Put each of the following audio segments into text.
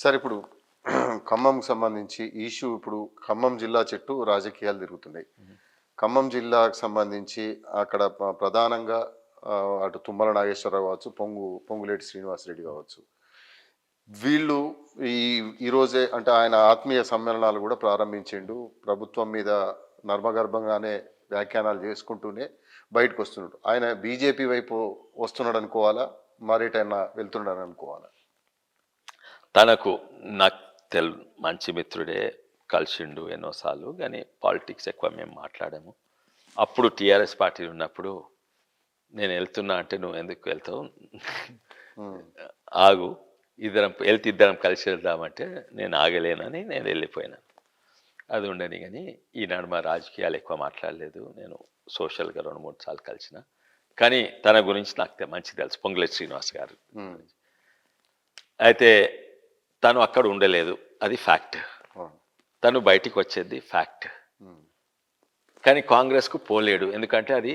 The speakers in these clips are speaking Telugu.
సార్ ఇప్పుడు ఖమ్మంకి సంబంధించి ఇష్యూ ఇప్పుడు ఖమ్మం జిల్లా చెట్టు రాజకీయాలు తిరుగుతున్నాయి. ఖమ్మం జిల్లాకు సంబంధించి అక్కడ ప్రధానంగా అటు తుమ్మల నాగేశ్వరరావు కావచ్చు పొంగు పొంగులేటి శ్రీనివాసరెడ్డి కావచ్చు. వీళ్ళు ఈ ఈరోజే అంటే ఆయన ఆత్మీయ సమ్మేళనాలు కూడా ప్రారంభించిండు. ప్రభుత్వం మీద నర్మగర్భంగానే వ్యాఖ్యానాలు చేసుకుంటూనే బయటకు వస్తున్నాడు. ఆయన బీజేపీ వైపు వస్తున్నాడు అనుకోవాలా మరేటైనా వెళ్తున్నాడు అనుకోవాలా తనకు నాకు తెల్ మంచి మిత్రుడే కలిసిండు ఎన్నోసార్లు కానీ పాలిటిక్స్ ఎక్కువ మేము మాట్లాడాము. అప్పుడు టీఆర్ఎస్ పార్టీ ఉన్నప్పుడు నేను వెళ్తున్నా అంటే నువ్వు ఎందుకు వెళ్తావు? ఆగు ఇద్దరం వెళ్తే ఇద్దరం కలిసి వెళ్దామంటే నేను ఆగలేనని నేను వెళ్ళిపోయినాను అది ఉండని కానీ ఈనాడు మా రాజకీయాలు ఎక్కువ మాట్లాడలేదు. నేను సోషల్గా రెండు మూడు సార్లు కలిసిన. కానీ తన గురించి నాకు మంచి తెలుసు. పొంగులేటి శ్రీనివాస్ గారు. అయితే తను అక్కడ ఉండలేదు. అది ఫ్యాక్ట్. తను బయటికి వచ్చేది ఫ్యాక్ట్ కానీ కాంగ్రెస్కు పోలేడు. ఎందుకంటే అది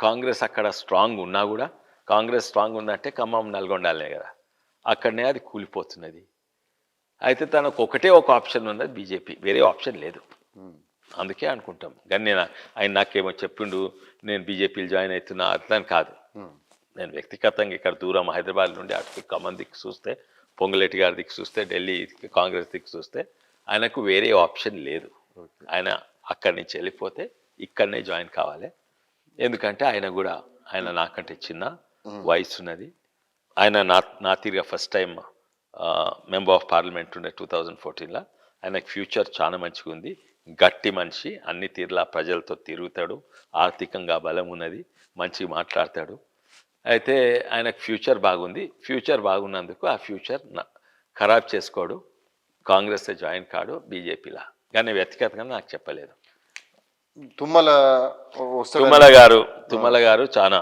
కాంగ్రెస్ అక్కడ స్ట్రాంగ్ ఉన్నా కూడా కాంగ్రెస్ స్ట్రాంగ్ ఉందంటే ఖమ్మం నల్గొండాలే కదా. అక్కడనే అది కూలిపోతున్నది. అయితే తనకు ఒకటే ఒక ఆప్షన్ ఉన్నది బీజేపీ. వేరే ఆప్షన్ లేదు. అందుకే అనుకుంటాం. కానీ నేను ఆయన నాకేమో చెప్పిండు నేను బీజేపీలో జాయిన్ అవుతున్నా అట్లా అని కాదు నేను వ్యక్తిగతంగా ఇక్కడ దూరం హైదరాబాద్ నుండి అటు ఖమ్మం దిక్కు చూస్తే పొంగులేటి గారి దిక్కు చూస్తే ఢిల్లీ కాంగ్రెస్ దిక్కు చూస్తే ఆయనకు వేరే ఆప్షన్ లేదు. ఆయన అక్కడి నుంచి వెళ్ళిపోతే ఇక్కడనే జాయిన్ కావాలి. ఎందుకంటే ఆయన కూడా ఆయన నాకంటే చిన్న వయసు ఉన్నది ఆయన నా నా తీరుగా first time member of parliament ఉండే టూ థౌజండ్ ఫోర్టీన్లో ఆయనకు ఫ్యూచర్ చాలా మంచిగా ఉంది గట్టి మనిషి అన్ని తీరులా ప్రజలతో తిరుగుతాడు. ఆర్థికంగా బలం ఉన్నది మంచిగా మాట్లాడతాడు. అయితే ఆయనకు ఫ్యూచర్ బాగుంది. ఫ్యూచర్ బాగున్నందుకు ఆ ఫ్యూచర్ ఖరాబ్ చేసుకోడు. కాంగ్రెస్ జాయిన్ కాడు బీజేపీలా. కానీ వ్యక్తిగతంగా నాకు చెప్పలేదు. తుమ్మల తుమ్మల గారు తుమ్మల గారు చాలా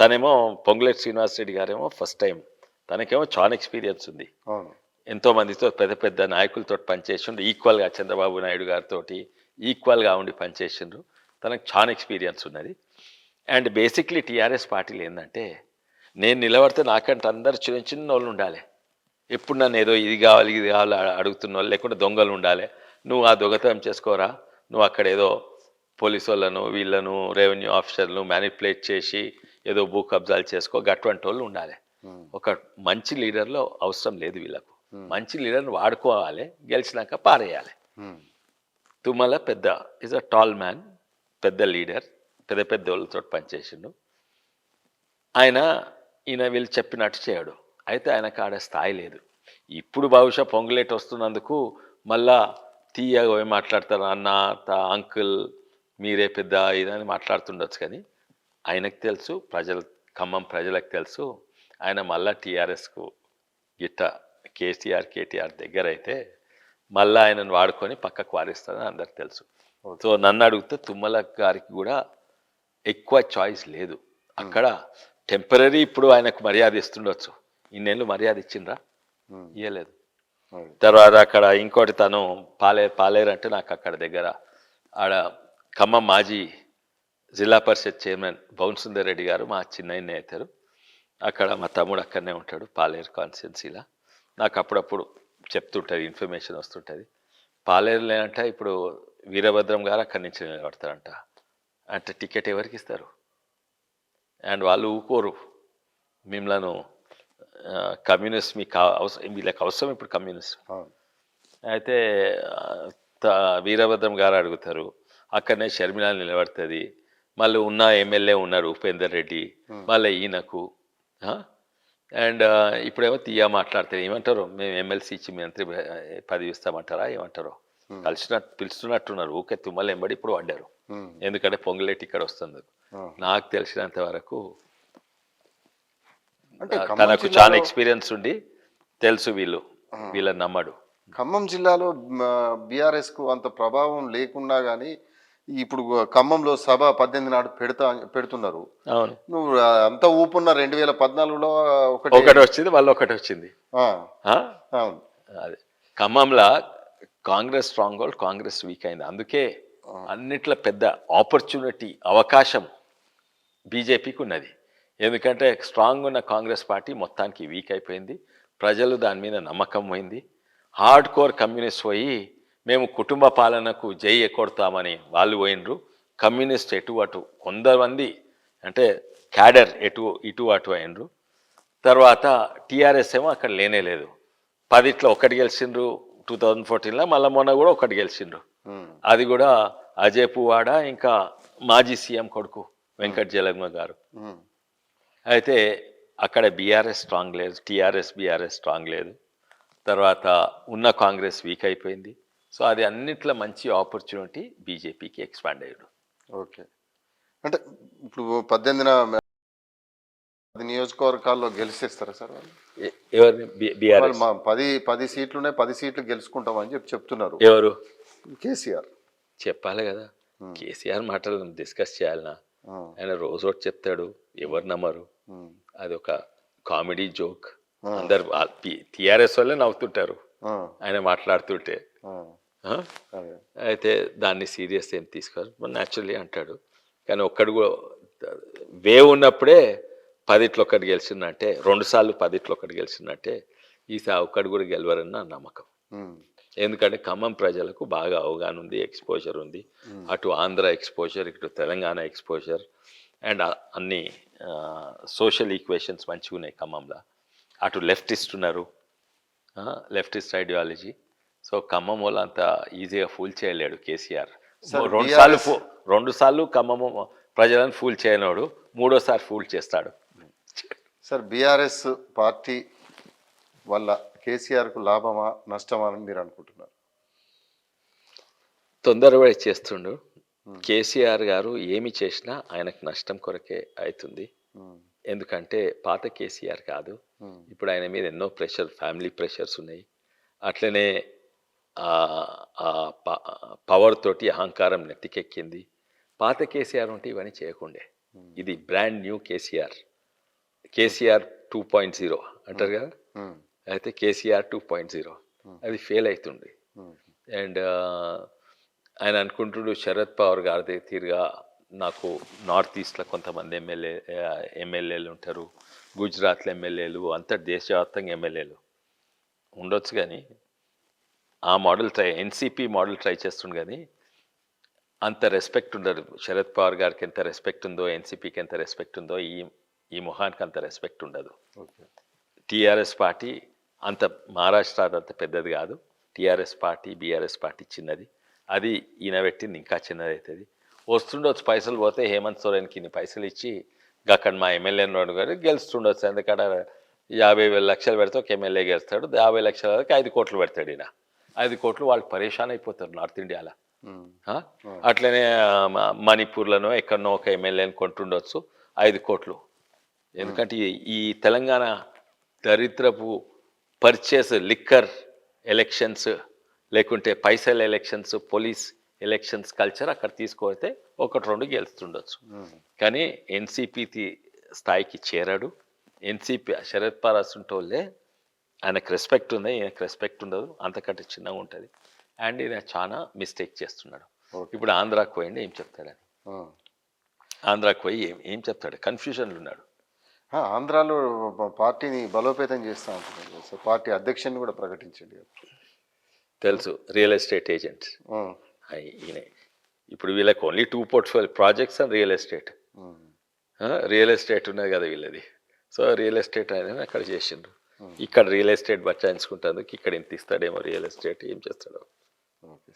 తనేమో పొంగులేటి శ్రీనివాసరెడ్డి గారేమో ఫస్ట్ టైం. తనకేమో చాలా ఎక్స్పీరియన్స్ ఉంది. ఎంతో మందితో పెద్ద పెద్ద నాయకులతో పనిచేసిండ్రు. ఈక్వల్గా చంద్రబాబు నాయుడు గారితో ఈక్వల్గా ఉండి పనిచేసిండ్రు. తనకు చాలా ఎక్స్పీరియన్స్ ఉన్నది. అండ్ బేసిక్లీ టీఆర్ఎస్ పార్టీలు ఏంటంటే నేను నిలబడితే నాకంటే అందరు చిన్న చిన్న వాళ్ళు ఉండాలి. ఎప్పుడు నన్ను ఏదో ఇది కావాలి ఇది కావాలి అడుగుతున్న వాళ్ళు లేకుంటే దొంగలు ఉండాలి. నువ్వు ఆ దొంగతనం చేసుకోరా? నువ్వు అక్కడ ఏదో పోలీసు వాళ్ళను వీళ్ళను రెవెన్యూ ఆఫీసర్లను మ్యానిపులేట్ చేసి ఏదో భూ కబ్జాలు చేసుకో అటువంటి వాళ్ళు ఉండాలి ఒక మంచి లీడర్లో అవసరం లేదు వీళ్ళకు. మంచి లీడర్ని వాడుకోవాలి గెలిచినాక పారేయాలి. తుమ్మల పెద్ద ఇస్ అ టాల్ మ్యాన్ పెద్ద లీడర్. పెద్ద పెద్ద వాళ్ళతో పనిచేసిండు. ఆయన ఈయన వీళ్ళు చెప్పినట్టు చేయడు. అయితే ఆయనకు ఆడ స్థాయి లేదు. ఇప్పుడు బహుశా పొంగులేట్ వస్తున్నందుకు మళ్ళా తీయగా ఏం మాట్లాడతారు అన్న తా అంకుల్ మీరే పెద్ద ఇదని మాట్లాడుతుండొచ్చు కానీ ఆయనకు తెలుసు ప్రజలు ఖమ్మం ప్రజలకు తెలుసు. ఆయన మళ్ళా టీఆర్ఎస్కు గిట్ట కేసీఆర్ కేటీఆర్ దగ్గర అయితే మళ్ళీ ఆయనను వాడుకొని పక్కకు వారిస్తారని అందరికి తెలుసు. సో నన్ను అడిగితే తుమ్మల గారికి కూడా ఎక్కువ చాయిస్ లేదు. అక్కడ టెంపరీ ఇప్పుడు ఆయనకు మర్యాద ఇస్తుండొచ్చు. ఇన్నేళ్ళు మర్యాద ఇచ్చిండ్రా? అది. తర్వాత అక్కడ ఇంకోటి తను పాలే పాలేరు అంటే నాకు అక్కడ దగ్గర ఆడ ఖమ్మం మాజీ జిల్లా పరిషత్ చైర్మన్ భవన్ సుందర్ రెడ్డి గారు మా చిన్నయ్యనే అవుతారు అక్కడ మా తమ్ముడు అక్కడనే ఉంటాడు పాలేరు కాన్స్టిట్యున్సీలో. నాకు అప్పుడప్పుడు చెప్తుంటుంది ఇన్ఫర్మేషన్ వస్తుంటుంది. పాలేరులో అంటే ఇప్పుడు వీరభద్రం గారు అక్కడి నుంచి నిలబడతారంట. అంటే టికెట్ ఎవరికి ఇస్తారు? అండ్ వాళ్ళు ఊకోరు. మిమ్మల్ని కమ్యూనిస్ట్ మీకు అవసరం వీళ్ళకి అవసరం ఇప్పుడు కమ్యూనిస్ట్. అయితే వీరభద్రం గారు అడుగుతారు అక్కడనే షర్మిల నిలబడుతుంది మళ్ళీ ఉన్న ఎమ్మెల్యే ఉన్నారు ఉపేందర్ రెడ్డి మళ్ళీ ఈయనకు అండ్ ఇప్పుడేమో తీయా మాట్లాడతారు ఏమంటారు? మేము ఎమ్మెల్సీ ఇచ్చి మంత్రి పదవి ఇస్తామంటారా ఏమంటారు? కలిసినట్టు పిలుస్తున్నట్టున్నారు ఊకే తుమ్మలు ఎంబడి ఇప్పుడు పడ్డారు ఉమ్, ఎందుకంటే పొంగులేటి ఇక్కడ వస్తుంది. ఆ. నాకు తెలిసినంత వరకు తనకు చాలా ఎక్స్పీరియన్స్ ఉండి తెలుసు వీళ్ళు. వీళ్ళని నమ్మడు. ఖమ్మం జిల్లాలో బీఆర్ఎస్కు అంత ప్రభావం లేకున్నా కానీ ఇప్పుడు ఖమ్మంలో సభ పద్దెనిమిది నాడు పెడతా పెడుతున్నారు. అవును. నువ్వు అంత ఊపున్న రెండు వేల పద్నాలుగులో ఒకటి ఒకటి వచ్చింది వాళ్ళు ఒకటి వచ్చింది? అవును. అదే. ఖమ్మంలో Congress strong hold Congress weak అయింది. అందుకే అన్నిట్లో పెద్ద ఆపర్చునిటీ అవకాశం బీజేపీకి ఉన్నది ఎందుకంటే స్ట్రాంగ్ ఉన్న కాంగ్రెస్ పార్టీ మొత్తానికి వీక్ అయిపోయింది. ప్రజలు దాని మీద నమ్మకం పోయింది. హార్డ్ కోర్ కమ్యూనిస్ట్ పోయి మేము కుటుంబ పాలనకు జై ఎక్కొడతామని వాళ్ళు పోయినరు. కమ్యూనిస్ట్ ఎటు అటు కొంతమంది అంటే క్యాడర్ ఎటు ఇటు అటు అయినరు. తర్వాత టీఆర్ఎస్ ఏమో అక్కడ లేనే లేదు. పదిట్లో ఒకటి గెలిచిండ్రు టూ థౌజండ్ ఫోర్టీన్లో మళ్ళీ మొన్న కూడా ఒకటి గెలిచిండ్రు అది కూడా అజయ్ పువాడ ఇంకా మాజీ సీఎం కొడుకు వెంకట్ జలగ్మ గారు. అయితే అక్కడ బీఆర్ఎస్ స్ట్రాంగ్ లేదు టీఆర్ఎస్ బీఆర్ఎస్ స్ట్రాంగ్ లేదు. తర్వాత ఉన్న కాంగ్రెస్ వీక్ అయిపోయింది. సో అది అన్నిట్లో మంచి ఆపర్చునిటీ బీజేపీకి ఎక్స్పాండ్ అయ్యాడు. ఓకే. అంటే ఇప్పుడు పద్దెనిమిదిన పది నియోజకవర్గాల్లో గెలిచేస్తారా సార్ వాళ్ళు? ఎవరిని? బీఆర్ఎస్. పది పది సీట్లునే పది సీట్లు గెలుచుకుంటామని చెప్పి చెప్తున్నారు. ఎవరు? కేసీఆర్. చెప్పాలి కదా. కేసీఆర్ మాటలు డిస్కస్ చేయాలనా? ఆయన రోజు ఒకటి చెప్తాడు ఎవరు నమ్మరు. అది ఒక కామెడీ జోక్. అందరు టీఆర్ఎస్ వాళ్ళే నవ్వుతుంటారు. ఆయన మాట్లాడుతుంటే. అయితే దాన్ని సీరియస్ ఏం తీసుకోరు. న్యాచురల్లీ అంటాడు. కానీ ఒక్కడు కూడా వేవ్ ఉన్నప్పుడే పదిట్లో ఒకటి గెలిచిందంటే రెండు సార్లు పదిట్లో ఒకటి గెలిచిందంటే ఈసారి ఒక్కడు కూడా గెలవరని నా నమ్మకం. ఎందుకంటే ఖమ్మం ప్రజలకు బాగా అవగాహన ఉంది ఎక్స్పోజర్ ఉంది. అటు ఆంధ్ర ఎక్స్పోజర్ ఇటు తెలంగాణ ఎక్స్పోజర్ అండ్ అన్ని సోషల్ ఈక్వేషన్స్ మంచిగా ఉన్నాయి ఖమ్మంలో. అటు లెఫ్టిస్ట్ ఉన్నారు లెఫ్టిస్ట్ ఐడియాలజీ సో ఖమ్మం వాళ్ళు అంత ఈజీగా ఫూల్ చేయలేడు కేసీఆర్. రెండు సార్లు రెండు సార్లు ఖమ్మం ప్రజలను ఫూల్ చేయనోడు మూడోసారి ఫూల్ చేస్తాడు. సార్ బీఆర్ఎస్ పార్టీ వల్ల కేసీఆర్కు లాభమా నష్టమా అని మీరు అనుకుంటున్నారు? తొందరపడి చేస్తుండు. కేసీఆర్ గారు ఏమి చేసినా ఆయనకు నష్టం కొరకే అవుతుంది. ఎందుకంటే పాత కేసీఆర్ కాదు. ఇప్పుడు ఆయన మీద ఎన్నో ప్రెషర్ ఫ్యామిలీ ప్రెషర్స్ ఉన్నాయి. అట్లనే పవర్ తోటి అహంకారం నెత్తికెక్కింది. పాత కేసీఆర్ ఉంటే ఇవన్నీ చేయకుండే. ఇది brand new KCR. KCR two point zero అంటారు కదా? అయితే కేసీఆర్ టూ పాయింట్ జీరో. అది ఫెయిల్ అవుతుంది ఉమ్, అండ్ ఆయన అనుకుంటుడు శరద్ పవార్ గారి తీరుగా నాకు నార్త్ ఈస్ట్లో కొంతమంది ఎమ్మెల్యే ఎమ్మెల్యేలు ఉంటారు. గుజరాత్లో ఎమ్మెల్యేలు అంత దేశవ్యాప్తంగా ఎమ్మెల్యేలు. ఉండొచ్చు కానీ ఆ model try NCP model try చేస్తుండు కానీ అంత రెస్పెక్ట్ ఉండదు శరద్ పవార్ గారికి ఎంత రెస్పెక్ట్ ఉందో ఎన్సిపికి ఎంత రెస్పెక్ట్ ఉందో ఈ ఈ మొహానికి అంత రెస్పెక్ట్ ఉండదు. టీఆర్ఎస్ పార్టీ అంత మహారాష్ట్ర అంత పెద్దది కాదు. టీఆర్ఎస్ పార్టీ బీఆర్ఎస్ పార్టీ చిన్నది. అది ఈయన పెట్టింది ఇంకా చిన్నది అవుతుంది వస్తుండొచ్చు పైసలు పోతే హేమంత్ సోరెన్కి ఇన్ని పైసలు ఇచ్చి అక్కడ మా ఎమ్మెల్యే ఉన్నాడు గారు గెలుస్తుండొచ్చు. ఎందుకంటే యాభై వేల లక్షలు పెడితే ఒక ఎమ్మెల్యే గెలుస్తాడు. యాభై లక్షల వరకు ఐదు కోట్లు పెడతాడు ఈయన. ఐదు కోట్లు వాళ్ళు పరేషాన్ అయిపోతారు నార్త్ ఇండియాలో? అట్లనే మణిపూర్లోనో ఎక్కడనో ఒక ఎమ్మెల్యేని కొంటుండొచ్చు. ఐదు కోట్లు. ఎందుకంటే ఈ తెలంగాణ దరిద్రపు పర్చేస్ లిక్కర్ ఎలక్షన్స్ లేకుంటే పైసల్ ఎలక్షన్స్ పోలీస్ ఎలక్షన్స్ కల్చర్ అక్కడ తీసుకుపోతే ఒకటి రెండు గెలుస్తుండొచ్చు. ఉమ్, కానీ ఎన్సిపి స్థాయికి చేరాడు. ఎన్సిపి శరద్ పవార్ ఉంటోళ్ళే ఆయనకు రెస్పెక్ట్ ఉంది ఈయనకు రెస్పెక్ట్ ఉండదు అంతకంటే చిన్నగా ఉంటుంది. అండ్ ఈయన చాలా మిస్టేక్ చేస్తున్నాడు. ఇప్పుడు ఆంధ్రాకు పోయిండి ఏం చెప్తాడని. ఆ. ఆంధ్రాకు పోయి ఏం ఏం చెప్తాడు? కన్ఫ్యూజన్లు ఉన్నాడు. ఆంధ్రాలో పార్టీని బలోపేతం చేస్తా కదా సార్ పార్టీ అధ్యక్షుని కూడా ప్రకటించండి. తెలుసు రియల్ ఎస్టేట్ ఏజెంట్. ఆ, ఈయన. ఇప్పుడు వీళ్ళకి only two portfolio projects and real estate real estate ఉన్నది కదా వీళ్ళది. సో రియల్ ఎస్టేట్ అనేది అక్కడ చేసిండ్రు. ఇక్కడ రియల్ ఎస్టేట్ బచాయించుకుంటేందుకు ఇక్కడ ఇంత ఇస్తాడేమో రియల్ ఎస్టేట్ ఏం చేస్తాడో. ఓకే.